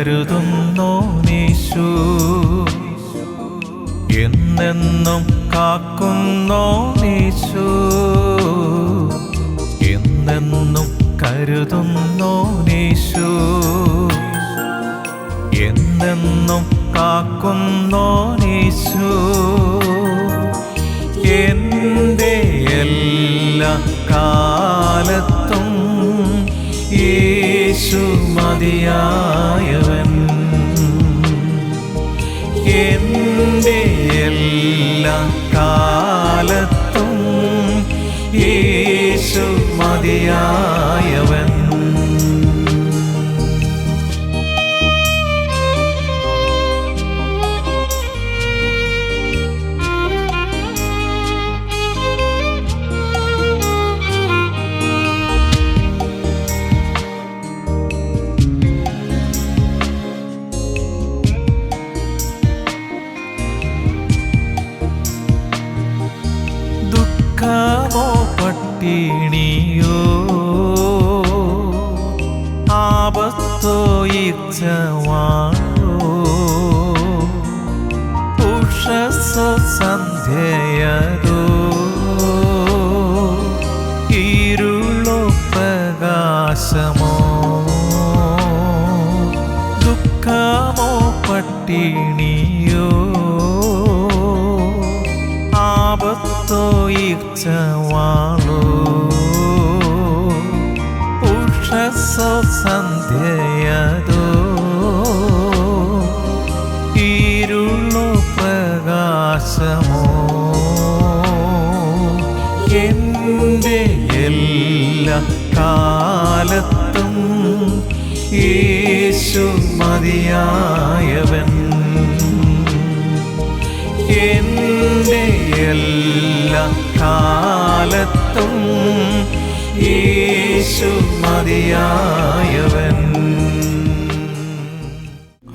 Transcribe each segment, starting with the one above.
കരുതുന്നോ നീശു. എന്നെന്നും കാക്കുന്നോ നീശു. എന്നെന്നും കരുതുന്നോ നീശു. എന്നെന്നും കാക്കുന്നോ നീശു. എന്റെ എല്ലാ കാലത്തും യേശു മതിയായവൻ എല്ലാ കാലത്തും യേശു മതിയായവൻ പട്ടിണിയോ ആപത്തോ ഇച്ഛവാണോ? ഇരുളോ പ്രകാശമോ ദുഃഖമോ പട്ടിണിയോ? ആപത്തോ ഇച്ഛവാളോ യേശു മതിയായവൻ. എന്റെ എല്ലാ കാലത്തും യേശു മതിയായവൻ.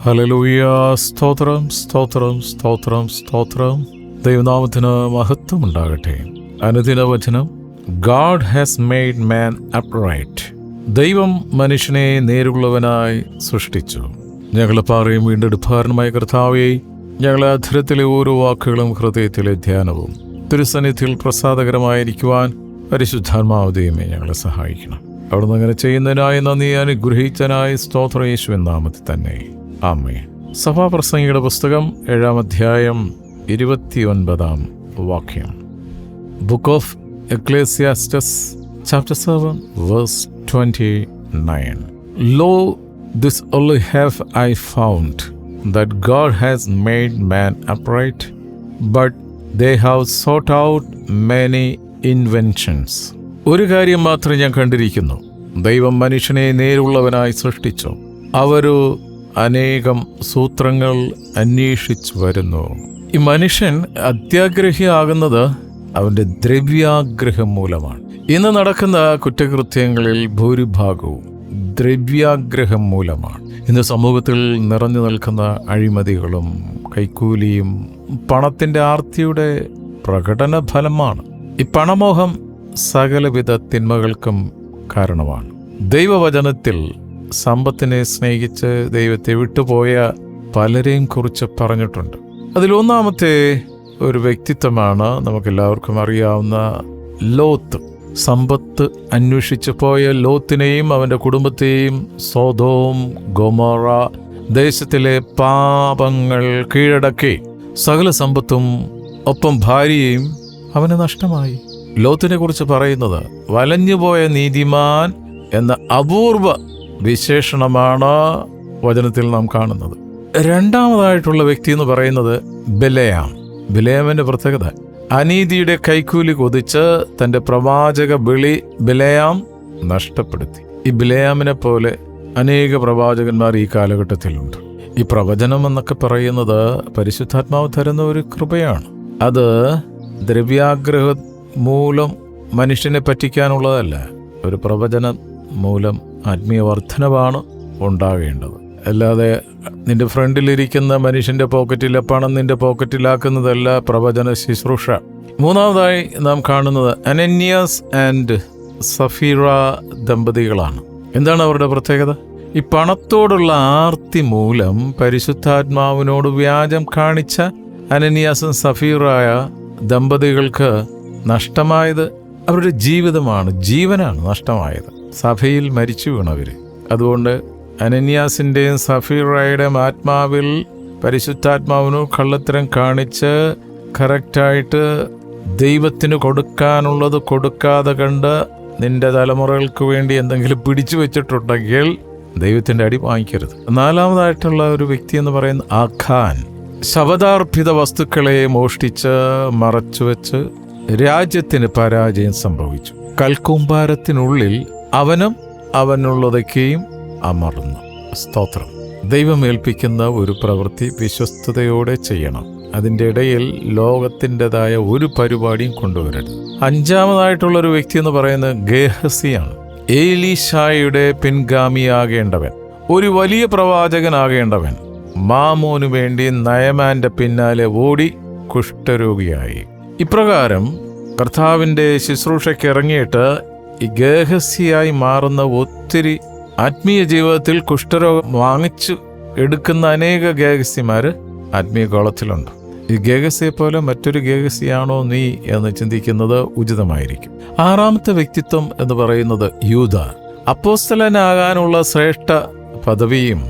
ഹലലൂയ സ്തോത്രം സ്തോത്രം സ്തോത്രം സ്തോത്രം. ദൈവനാമത്തിന് മഹത്വം ഉണ്ടാകട്ടെ അനുദിന വചനം God has made man upright. ദൈവം മനുഷ്യനെ നേരുള്ളവനായി സൃഷ്ടിച്ചു. ഞങ്ങളെ പാറയും വീണ്ടെടുപ്പാരനുമായ കർത്താവെ ഞങ്ങളെ അധരത്തിലെ ഓരോ വാക്കുകളും ഹൃദയത്തിലെ ധ്യാനവും തിരുസന്നിധിയിൽ പ്രസാദകരമായിരിക്കുവാൻ പരിശുദ്ധാത്മാവ് ഞങ്ങളെ സഹായിക്കണം. അവിടുന്ന് അങ്ങനെ ചെയ്യുന്നതിനായി നന്ദി അനുഗ്രഹിച്ചനായി സ്തോത്ര യേശുവിൻ നാമത്തിൽ തന്നെ. ആമേ സഭാപ്രസംഗിയുടെ പുസ്തകം ഏഴാം അധ്യായം ഇരുപത്തിയൊൻപതാം വാക്യം. Book of Ecclesiastes chapter seven verse twenty nine lo this only have I found that God has made man upright, but they have sought out many inventions. ഒരു കാര്യം മാത്രം ഞാൻ കണ്ടിരിക്കുന്നു. ദൈവം മനുഷ്യനെ നേരുള്ളവനായി സൃഷ്ടിച്ചു. അവരു അനേകം സൂത്രങ്ങൾ അന്വേഷിച്ചു വരുന്നു. ഈ മനുഷ്യൻ അത്യാഗ്രഹിയാകുന്നത് അവന്റെ ദ്രവ്യാഗ്രഹം മൂലമാണ്. ഇന്ന് നടക്കുന്ന കുറ്റകൃത്യങ്ങളിൽ ഭൂരിഭാഗവും ദ്രവ്യാഗ്രഹം മൂലമാണ്. ഇന്ന് സമൂഹത്തിൽ നിറഞ്ഞു നിൽക്കുന്ന അഴിമതികളും കൈക്കൂലിയും പണത്തിന്റെ ആർത്തിയുടെ പ്രകടന ഫലമാണ്. ഈ പണമോഹം സകലവിധ തിന്മകൾക്കും കാരണമാണ്. ദൈവവചനത്തിൽ സമ്പത്തിനെ സ്നേഹിച്ച് ദൈവത്തെ വിട്ടുപോയ പലരെയും കുറിച്ച് പറഞ്ഞിട്ടുണ്ട്. അതിലൊന്നാമത്തെ ഒരു വ്യക്തിത്വമാണ് നമുക്കെല്ലാവർക്കും അറിയാവുന്ന ലോത്ത്. സമ്പത്ത് അന്വേഷിച്ചു പോയ ലോത്തിനെയും അവന്റെ കുടുംബത്തെയും സോതോം ഗൊമോറ ദേശത്തിലെ പാപങ്ങൾ കീഴടക്കി. സകല സമ്പത്തും ഒപ്പം ഭാര്യയും അവന് നഷ്ടമായി. ലോത്തിനെ കുറിച്ച് പറയുന്നത് വലഞ്ഞുപോയ നീതിമാൻ എന്ന അപൂർവ വിശേഷണമാണ് വചനത്തിൽ നാം കാണുന്നത്. രണ്ടാമതായിട്ടുള്ള വ്യക്തി എന്ന് പറയുന്നത് ബിലയാം. ബിലയാമിന്റെ പ്രത്യേകത അനീതിയുടെ കൈക്കൂലി കൊതിച്ച് തന്റെ പ്രവാചക ബിളി ബിലയാം നഷ്ടപ്പെടുത്തി. ഈ ബിലയാമിനെ പോലെ അനേക പ്രവാചകന്മാർ ഈ കാലഘട്ടത്തിലുണ്ട്. ഈ പ്രവചനം എന്നൊക്കെ പറയുന്നത് പരിശുദ്ധാത്മാവ് തരുന്ന ഒരു കൃപയാണ്. അത് ദ്രവ്യാഗ്രഹ മൂലം മനുഷ്യനെ പറ്റിക്കാനുള്ളതല്ല ഒരു പ്രവചനം മൂലം ആത്മീയ വർധനവാണ് ഉണ്ടാകേണ്ടത്. അല്ലാതെ നിന്റെ ഫ്രണ്ടിലിരിക്കുന്ന മനുഷ്യന്റെ പോക്കറ്റിലെ പണം നിന്റെ പോക്കറ്റിലാക്കുന്നതല്ല പ്രവചന ശുശ്രൂഷ. മൂന്നാമതായി നാം കാണുന്നത് അനന്യാസ് ആൻഡ് സഫീറ ദമ്പതികളാണ്. എന്താണ് അവരുടെ പ്രത്യേകത? ഈ പണത്തോടുള്ള ആർത്തി മൂലം പരിശുദ്ധാത്മാവിനോട് വ്യാജം കാണിച്ച അനന്യാസും സഫീറായ ദമ്പതികൾക്ക് നഷ്ടമായത് അവരുടെ ജീവിതമാണ് ജീവനാണ് നഷ്ടമായത്. സഭയിൽ മരിച്ചു വീണവര്. അതുകൊണ്ട് അനന്യാസിന്റെയും സഫീറായുടെയും ആത്മാവിൽ പരിശുദ്ധാത്മാവിനു കള്ളത്തരം കാണിച്ച് കറക്റ്റായിട്ട് ദൈവത്തിന് കൊടുക്കാനുള്ളത് കൊടുക്കാതെ കണ്ട് നിന്റെ തലമുറകൾക്ക് വേണ്ടി എന്തെങ്കിലും പിടിച്ചു വെച്ചിട്ടുണ്ടെങ്കിൽ ദൈവത്തിന്റെ അടി വാങ്ങിക്കരുത്. നാലാമതായിട്ടുള്ള ഒരു വ്യക്തി എന്ന് പറയുന്ന ആഖാൻ ശവദാർപ്പിത വസ്തുക്കളെ മോഷ്ടിച്ച് മറച്ചുവെച്ച് രാജ്യത്തിന് പരാജയം സംഭവിച്ചു. കൽക്കൂമ്പാരത്തിനുള്ളിൽ അവനും അവനുള്ളതൊക്കെയും അമർന്നു. സ്തോത്രം. ദൈവം ഏൽപ്പിക്കുന്ന ഒരു പ്രവൃത്തി വിശ്വസ്തയോടെ ചെയ്യണം. അതിന്റെ ഇടയിൽ ലോകത്തിന്റെതായ ഒരു പരിപാടിയും കൊണ്ടുവരരുത്. അഞ്ചാമതായിട്ടുള്ള ഒരു വ്യക്തി എന്ന് പറയുന്നത് ഗേഹസിയാണ്. ഏലിഷായുടെ പിൻഗാമിയാകേണ്ടവൻ. ഒരു വലിയ പ്രവാചകനാകേണ്ടവൻ. മാമോനു വേണ്ടി നയമാന്റെ പിന്നാലെ ഓടി കുഷ്ഠരോഗിയായി. ഇപ്രകാരം കർത്താവിന്റെ ശുശ്രൂഷയ്ക്ക് ഇറങ്ങിയിട്ട് ഈ ഗേഹസിയായി മാറുന്ന ഒത്തിരി ആത്മീയ ജീവിതത്തിൽ കുഷ്ഠരോഗം വാങ്ങിച്ചു എടുക്കുന്ന അനേക ഗേഹസ്യമാർ ആത്മീയ കോളത്തിലുണ്ട് ഈ ഗേഹസ്യെ പോലെ മറ്റൊരു ഗേഹസ്യാണോ നീ എന്ന് ചിന്തിക്കുന്നത് ഉചിതമായിരിക്കും. ആറാമത്തെ വ്യക്തിത്വം എന്ന് പറയുന്നത് യൂത. അപ്പോസ്തലനാകാനുള്ള ശ്രേഷ്ഠ പദവിയും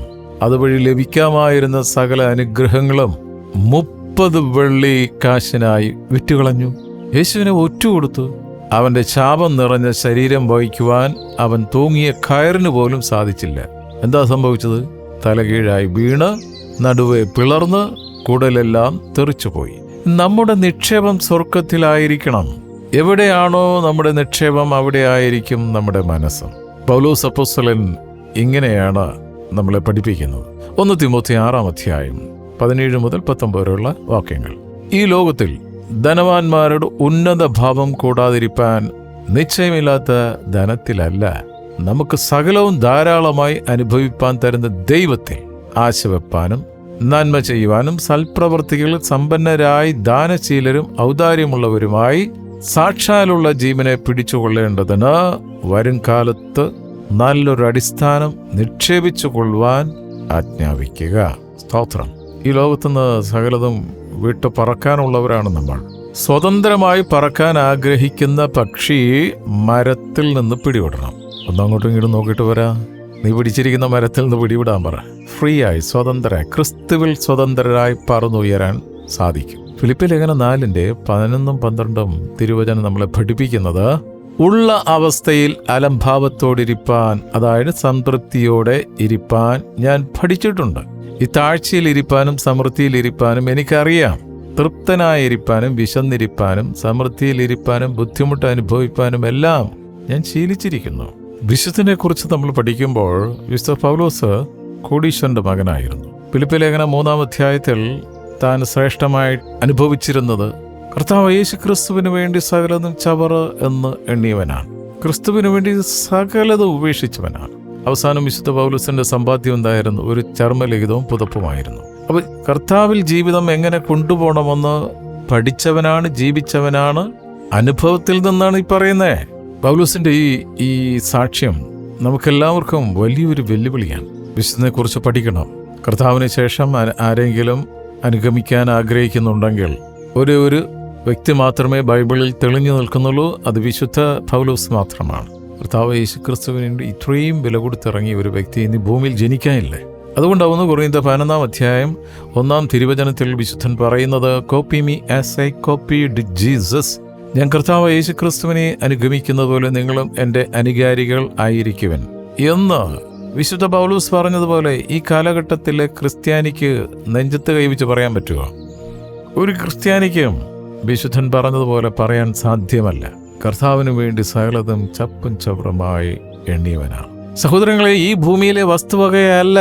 അതുവഴി ലഭിക്കാമായിരുന്ന സകല അനുഗ്രഹങ്ങളും മുപ്പത് വെള്ളി കാശിനായി വിറ്റുകളഞ്ഞു. യേശുവിനെ ഒറ്റുകൊടുത്തു. അവന്റെ ശാപം നിറഞ്ഞ ശരീരം വഹിക്കുവാൻ അവൻ തൂങ്ങിയ കയറിന് പോലും സാധിച്ചില്ല. എന്താ സംഭവിച്ചത്? തലകീഴായി വീണ് നടുവെ പിളർന്ന് കുടലെല്ലാം തെറിച്ചുപോയി. നമ്മുടെ നിക്ഷേപം സ്വർഗത്തിലായിരിക്കണം എവിടെയാണോ നമ്മുടെ നിക്ഷേപം അവിടെ ആയിരിക്കും നമ്മുടെ മനസ്സ്. പൗലോസ് അപ്പോസ്തലൻ ഇങ്ങനെയാണ് നമ്മളെ പഠിപ്പിക്കുന്നത്. ഒന്ന് തിമൂത്തി ആറാം അധ്യായം പതിനേഴ് മുതൽ പത്തൊമ്പത് വരെയുള്ള വാക്യങ്ങൾ. ഈ ലോകത്തിൽ ധനവാന്മാരുടെ ഉന്നത ഭാവം കൂടാതിരിപ്പാൻ നിശ്ചയമില്ലാത്ത ധനത്തിലല്ല. നമുക്ക് സകലവും ധാരാളമായി അനുഭവിപ്പാൻ തരുന്ന ദൈവത്തെ ആശവെപ്പാനും നന്മ ചെയ്യുവാനും സൽപ്രവർത്തികളിൽ സമ്പന്നരായി ദാനശീലരും ഔദാര്യമുള്ളവരുമായി സാക്ഷാലുള്ള ജീവനെ പിടിച്ചുകൊള്ളേണ്ടതിന് വരും കാലത്ത് നല്ലൊരു അടിസ്ഥാനം നിക്ഷേപിച്ചു കൊള്ളുവാൻ ആജ്ഞാപിക്കുക. സ്തോത്രം. ഈ ലോകത്തുനിന്ന് സകലതും വിട്ടു പറക്കാനുള്ളവരാണ് നമ്മൾ. സ്വതന്ത്രമായി പറക്കാൻ ആഗ്രഹിക്കുന്ന പക്ഷി മരത്തിൽ നിന്ന് പിടിവിടണം. ഒന്നങ്ങോട്ടും ഇങ്ങോട്ടും നോക്കിയിട്ട് വരാ. നീ പിടിച്ചിരിക്കുന്ന മരത്തിൽ നിന്ന് പിടിവിടാൻ പറ. ഫ്രീ ആയി സ്വതന്ത്രരായി ക്രിസ്തുവിൽ സ്വതന്ത്രരായി പറന്നുയരാൻ സാധിക്കും. ഫിലിപ്പ് ലേഖന നാലിന്റെ പതിനൊന്നും പന്ത്രണ്ടും തിരുവചനം നമ്മളെ പഠിപ്പിക്കുന്നത് ഉള്ള അവസ്ഥയിൽ അലംഭാവത്തോടിരിപ്പാൻ അതായത് സംതൃപ്തിയോടെ ഇരിപ്പാൻ ഞാൻ പഠിച്ചിട്ടുണ്ട്. ഈ സമൃദ്ധിയിൽ ഇരിപ്പാനും എനിക്കറിയാം. തൃപ്തനായിരിക്കാനും വിശന്നിരിപ്പാനും സമൃദ്ധിയിൽ ഇരിപ്പാനും ബുദ്ധിമുട്ട് അനുഭവിപ്പാനും എല്ലാം ഞാൻ ശീലിച്ചിരിക്കുന്നു. വിശുദ്ധനെക്കുറിച്ച് നമ്മൾ പഠിക്കുമ്പോൾ വിശുദ്ധ പൗലോസ് കോടീശ്വരന്റെ മകനായിരുന്നു. ഫിലിപ്പ് ലേഖന മൂന്നാം അധ്യായത്തിൽ താൻ ശ്രേഷ്ഠമായി അനുഭവിച്ചിരുന്നത് കർത്താവ് യേശു ക്രിസ്തുവിന് വേണ്ടി സകലതും ചവറ് എന്ന് എണ്ണിയവനാണ്. ക്രിസ്തുവിന് വേണ്ടി സകലതും ഉപേക്ഷിച്ചവനാണ്. അവസാനം വിശുദ്ധ പൗലസിന്റെ സമ്പാദ്യം എന്തായിരുന്നു? ഒരു ചർമ്മലിഖിതവും പുതപ്പുമായിരുന്നു. അപ്പൊ കർത്താവിൽ ജീവിതം എങ്ങനെ കൊണ്ടുപോകണമെന്ന് പഠിച്ചവനാണ് ജീവിച്ചവനാണ് അനുഭവത്തിൽ നിന്നാണ് ഈ പറയുന്നത് പൗലൂസിന്റെ ഈ ഈ സാക്ഷ്യം നമുക്കെല്ലാവർക്കും വലിയൊരു വെല്ലുവിളിയാണ്. വിശുദ്ധനെ കുറിച്ച് പഠിക്കണം. കർത്താവിന് ശേഷം ആരെങ്കിലും അനുഗമിക്കാൻ ആഗ്രഹിക്കുന്നുണ്ടെങ്കിൽ ഒരു ഒരു വ്യക്തി മാത്രമേ ബൈബിളിൽ തെളിഞ്ഞു നിൽക്കുന്നുള്ളൂ. അത് വിശുദ്ധ പൗലൂസ് മാത്രമാണ്. കർത്താവ് യേശുക്രിസ്തുവിന് വേണ്ടി ഇത്രയും വില കൊടുത്തിറങ്ങിയ ഒരു വ്യക്തി ഇനി ഭൂമിയിൽ ജനിക്കാനില്ലേ. അതുകൊണ്ടാവുന്നു കുറയുന്ന പതിനൊന്നാം അധ്യായം ഒന്നാം തിരുവചനത്തിൽ വിശുദ്ധൻ പറയുന്നത് copy me as I copy the Jesus ഞാൻ കർത്താവ് യേശു ക്രിസ്തുവിനെ അനുഗമിക്കുന്നത് പോലെ നിങ്ങളും എന്റെ അനുകാരികൾ ആയിരിക്കുവൻ. എന്ന് വിശുദ്ധ പൗലൂസ് പറഞ്ഞതുപോലെ ഈ കാലഘട്ടത്തിലെ ക്രിസ്ത്യാനിക്ക് നെഞ്ചത്ത് കൈവച്ച് പറയാൻ പറ്റുമോ? ഒരു ക്രിസ്ത്യാനിക്കും വിശുദ്ധൻ പറഞ്ഞതുപോലെ പറയാൻ സാധ്യമല്ല. കർത്താവിന് വേണ്ടി സകലതും ചപ്പും ചവറുമായി എണ്ണിയവനാണ്. സഹോദരങ്ങളെ ഈ ഭൂമിയിലെ വസ്തുവകയല്ല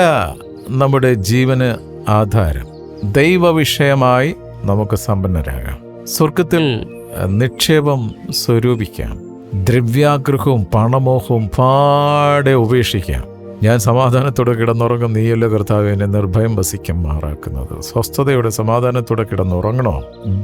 നമ്മുടെ ജീവന് ആധാരം. ദൈവവിഷയമായി നമുക്ക് സമ്പന്നരാകാം. സ്വർഗത്തിൽ നിക്ഷേപം സ്വരൂപിക്കാം. ദ്രവ്യാഗ്രഹവും പണമോഹവും പാടെ ഉപേക്ഷിക്കാം. ഞാൻ സമാധാനത്തോടെ കിടന്നുറങ്ങും. നീയല്ലോ കർത്താവ് എന്നെ നിർഭയം വസിക്കും മാറാക്കുന്നത്. സ്വസ്ഥതയോടെ സമാധാനത്തോടെ കിടന്നുറങ്ങണോ?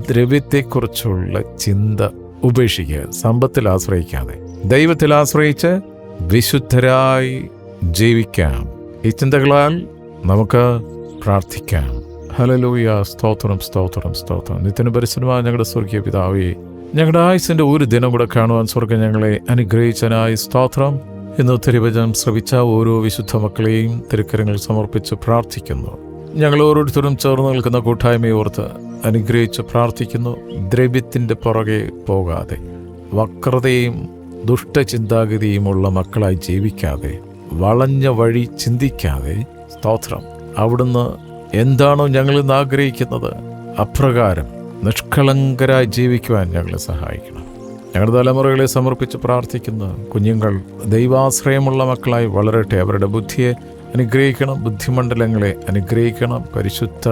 ദ്രവ്യത്തെക്കുറിച്ചുള്ള ചിന്ത ഉപേക്ഷിക്കുക സമ്പത്തിൽ ആശ്രയിക്കാതെ. ദൈവത്തിൽ ആശ്രയിച്ച് വിശുദ്ധരായി ജീവിക്കാം. ഈ ചിന്തകളാൽ നമുക്ക് പ്രാർത്ഥിക്കാം. ഹലലൂയ സ്തോത്രം സ്തോത്രം സ്തോത്രം. നിത്യന് പരിസരമായ ഞങ്ങളുടെ സ്വർഗീയ പിതാവേ ഞങ്ങളുടെ ആയുസിന്റെ ഒരു ദിനം കൂടെ കാണുവാൻ സ്വർഗം ഞങ്ങളെ അനുഗ്രഹിച്ചനായി സ്തോത്രം. ഇന്ന് തിരുവചനം ശ്രവിച്ച ഓരോ വിശുദ്ധ മക്കളെയും തിരുക്കരങ്ങൾ സമർപ്പിച്ച് പ്രാർത്ഥിക്കുന്നു. ഞങ്ങൾ ഓരോരുത്തരും ചേർന്ന് നിൽക്കുന്ന കൂട്ടായ്മ ഓർത്ത് അനുഗ്രഹിച്ച് പ്രാർത്ഥിക്കുന്നു. ദ്രവ്യത്തിന്റെ പുറകെ പോകാതെ വക്രതയും ദുഷ്ടചിന്താഗതിയുമുള്ള മക്കളായി ജീവിക്കാതെ വളഞ്ഞ വഴി ചിന്തിക്കാതെ സ്തോത്രം. അവിടുന്ന് എന്താണോ ഞങ്ങൾ ഇന്ന് ആഗ്രഹിക്കുന്നത് അപ്രകാരം നിഷ്കളങ്കരായി ജീവിക്കുവാൻ ഞങ്ങളെ സഹായിക്കണം. ഞങ്ങളുടെ തലമുറകളെ സമർപ്പിച്ച് പ്രാർത്ഥിക്കുന്ന കുഞ്ഞുങ്ങൾ ദൈവാശ്രയമുള്ള മക്കളായി വളരട്ടെ. അവരുടെ ബുദ്ധിയെ അനുഗ്രഹിക്കണം ബുദ്ധിമണ്ഡലങ്ങളെ അനുഗ്രഹിക്കണം പരിശുദ്ധ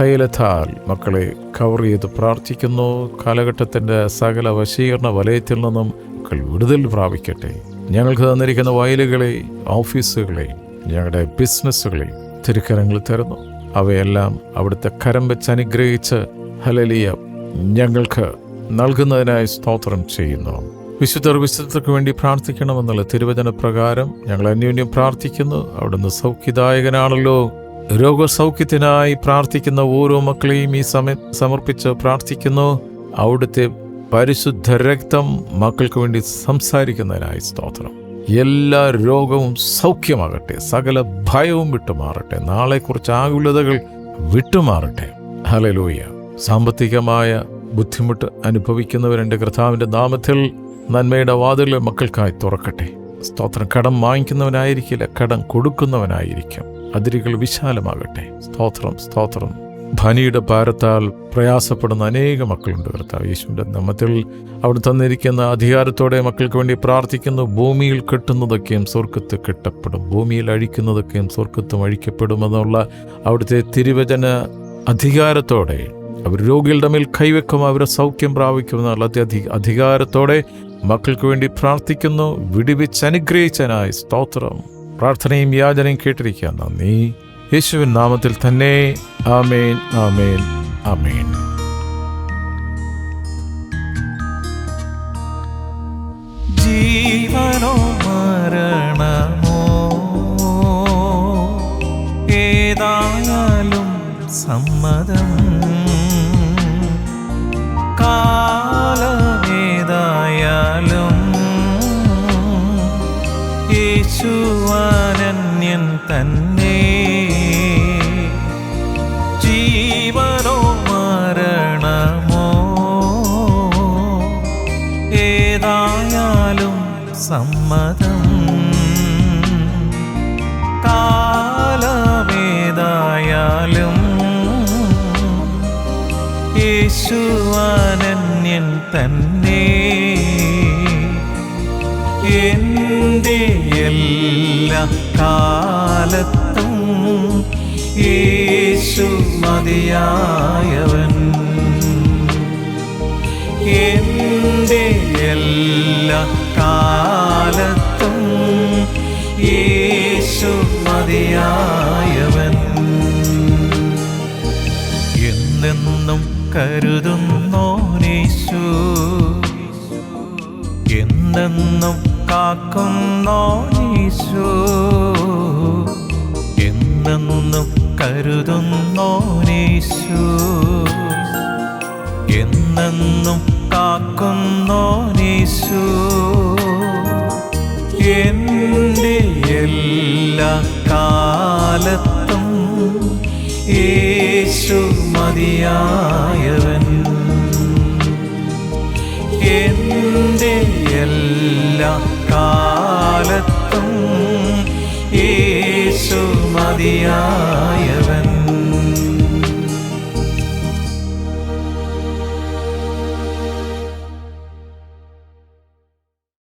തൈലഥാൽ മക്കളെ കവർ ചെയ്ത് പ്രാർത്ഥിക്കുന്നു. കാലഘട്ടത്തിന്റെ സകല വശീകരണ വലയത്തിൽ നിന്നും മക്കൾ വിടുതൽ പ്രാപിക്കട്ടെ. ഞങ്ങൾക്ക് തന്നിരിക്കുന്ന വയലുകളെ ഓഫീസുകളെ ഞങ്ങളുടെ ബിസിനസ്സുകളെ തിരുക്കരങ്ങൾ തരുന്നു. അവയെല്ലാം അവിടുത്തെ കരം വെച്ച് അനുഗ്രഹിച്ച് ഹലലിയ ഞങ്ങൾക്ക് നൽകുന്നതിനായി സ്തോത്രം ചെയ്യുന്നു. വിശുദ്ധർ വിശുദ്ധർക്ക് വേണ്ടി പ്രാർത്ഥിക്കണമെന്നുള്ള തിരുവചന പ്രകാരം ഞങ്ങൾ അന്യോന്യം പ്രാർത്ഥിക്കുന്നു. അവിടുന്ന് സൗഖ്യദായകനാണല്ലോ. രോഗസൗഖ്യത്തിനായി പ്രാർത്ഥിക്കുന്ന ഓരോ മക്കളെയും ഈ സമയം സമർപ്പിച്ച് പ്രാർത്ഥിക്കുന്നു. അവിടുത്തെ പരിശുദ്ധ രക്തം മക്കൾക്ക് വേണ്ടി സംസാരിക്കുന്നതിനായി സ്തോത്രം. എല്ലാ രോഗവും സൗഖ്യമാകട്ടെ സകല ഭയവും വിട്ടുമാറട്ടെ നാളെക്കുറിച്ച് ആകുലതകൾ വിട്ടുമാറട്ടെ. ഹലലൂയ സാമ്പത്തികമായ ബുദ്ധിമുട്ട് അനുഭവിക്കുന്നവരെന്റെ കർത്താവിന്റെ നാമത്തിൽ നന്മയുടെ വാതിലുകൾ മക്കൾക്കായി തുറക്കട്ടെ. സ്തോത്രം. കടം വാങ്ങിക്കുന്നവനായിരിക്കില്ല കടം കൊടുക്കുന്നവനായിരിക്കും. അതിരുകൾ വിശാലമാകട്ടെ. സ്തോത്രം സ്തോത്രം. ധനിയുടെ ഭാരത്താൽ പ്രയാസപ്പെടുന്ന അനേക മക്കളുണ്ട് കർത്താവ്. യേശുവിന്റെ നാമത്തിൽ അവിടെ തന്നിരിക്കുന്ന അധികാരത്തോടെ മക്കൾക്ക് വേണ്ടി പ്രാർത്ഥിക്കുന്നു. ഭൂമിയിൽ കെട്ടുന്നതൊക്കെയും സ്വർഗത്ത് കെട്ടപ്പെടും. ഭൂമിയിൽ അഴിക്കുന്നതൊക്കെയും സ്വർഗത്തും അഴിക്കപ്പെടുമെന്നുള്ള അവിടുത്തെ തിരുവചന അധികാരത്തോടെ. അവർ രോഗികളുടെ മേൽ കൈവെക്കും അവരെ സൗഖ്യം പ്രാപിക്കുമെന്നുള്ള അധികാരത്തോടെ മക്കൾക്ക് വേണ്ടി പ്രാർത്ഥിക്കുന്നു വിടിവിച്ച് അനുഗ്രഹിച്ചനായി സ്തോത്രം. പ്രാർത്ഥനയും യാചനയും കേട്ടിരിക്കുക. നന്ദി. യേശുവിൻ നാമത്തിൽ തന്നെ. ആമേൻ ആമേൻ ആമേൻ. ജീവനോ മരണമോ? ഏതായാലും സമ്മതം യേശുവാനന്യൻ തന്നെ. എന്റെ എല്ലാ കാലത്തും യേശു മതിയായവൻ. എന്റെ എല്ലാ കാലത്തും യേശു മതിയായവൻ കരുതുന്നോനേശു. എന്നെന്നും കാക്കുന്നോനീശു. എന്നെന്നും കരുതുന്നോനീശു. എന്നെന്നും കാക്കുന്നോനീശു. എന്റെ എല്ലാ കാലത്തും യേശു മതിയായവൻ. എന്റെ എല്ലാ കാലത്തും യേശു മതിയായവൻ.